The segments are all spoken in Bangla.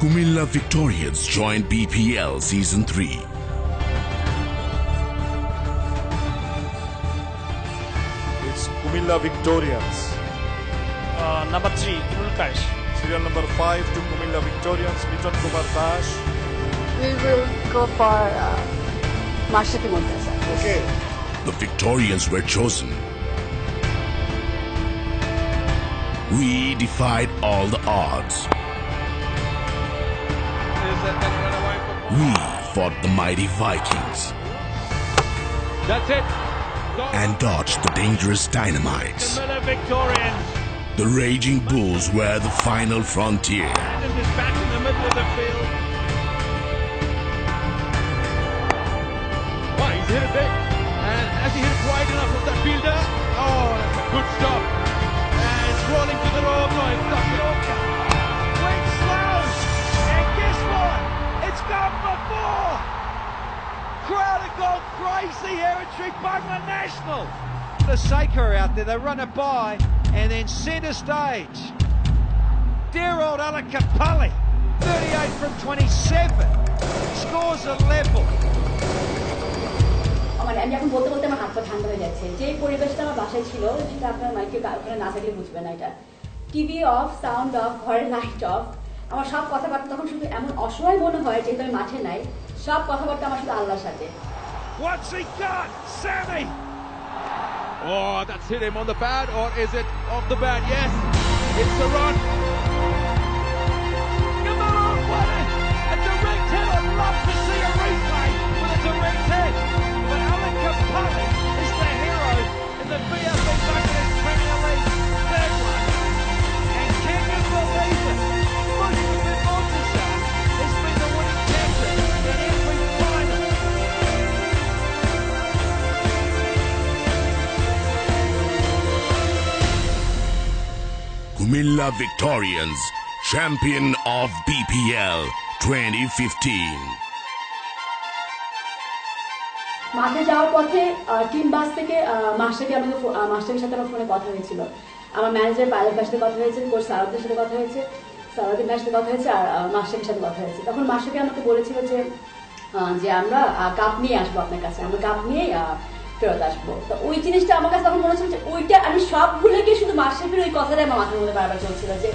Kumilla Victorians join BPL Season 3. It's Kumilla Victorians. Uh, number three, Ulkash. Serial number 5 to Kumilla Victorians, Miton Kumar Dash. We will go for uh, Mashaki Montesa. Okay. The Victorians were chosen. We defied all the odds. We fought the mighty Vikings That's it. and dodged the dangerous dynamites. Victorians. The raging bulls were the final frontier. Crazy here National! The Saker out there, they run it by and then centre stage. Dear old Ala Kapali, 38 from 27, scores a level. মানে আমি এখন বলতে বলতে আমার হাত পা ঠান্ডা হয়ে যাচ্ছে যে পরিবেশটা আমার বাসায় ছিল সেটা আপনার মাইকে ওখানে না থাকলে বুঝবে না এটা টিভি অফ সাউন্ড অফ ঘরের লাইট অফ আমার সব কথাবার্তা তখন শুধু এমন অসহায় মনে হয় যেহেতু আমি মাঠে নাই সব কথাবার্তা আমার শুধু আল্লাহর সাথে What's he got? Sammy! Oh, that's hit him on the bad, or is it off the bad? Yes, it's a run. Kumilla Victorians, champion of BPL 2015. মাঠে যাওয়ার পথে টিম বাস থেকে মাস্টারকে আহ, মাস্টারের সাথে আমার ফোনে কথা হয়েছিল। আমার ম্যানেজার ভাইয়ের সাথে কথা হয়েছে কোচ সারাদের সাথে কথা হয়েছে সারাদিন ভাইয়ের সাথে কথা হয়েছে আর মাস্টারের সাথে কথা হয়েছে। তখন মাস্টারকে আমাকে বলেছিল যে যে আমরা কাপ নিয়ে আসব আপনার কাছে। আমরা কাপ নিয়ে ফেরত আসব তো ওই জিনিসটা আমার কাছে তখন মনে হচ্ছিল যে ওইটা আমি সব ভুলে গিয়ে শুধু মাস্টারের ওই কথাটাই আমার মাথার মধ্যে বারবার চলছিল যে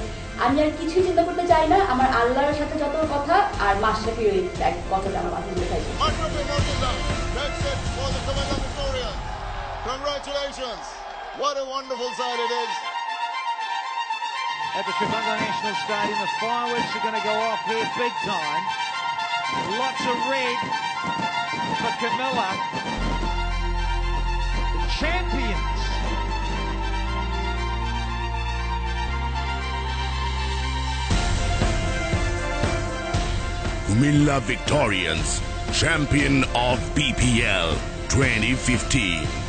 আমি আর কিছুই চিন্তা করতে চাই না আমার আল্লাহর সাথে যত কথা আর মাস্টারের ওই এক কথাটা আমার মাথার মধ্যে Victorians. Congratulations. What a wonderful side it is. At the Tribunga National Stadium, the fireworks are going to go off here big time. Lots of red for Camilla. Kumilla Victorians, champion of BPL 2015.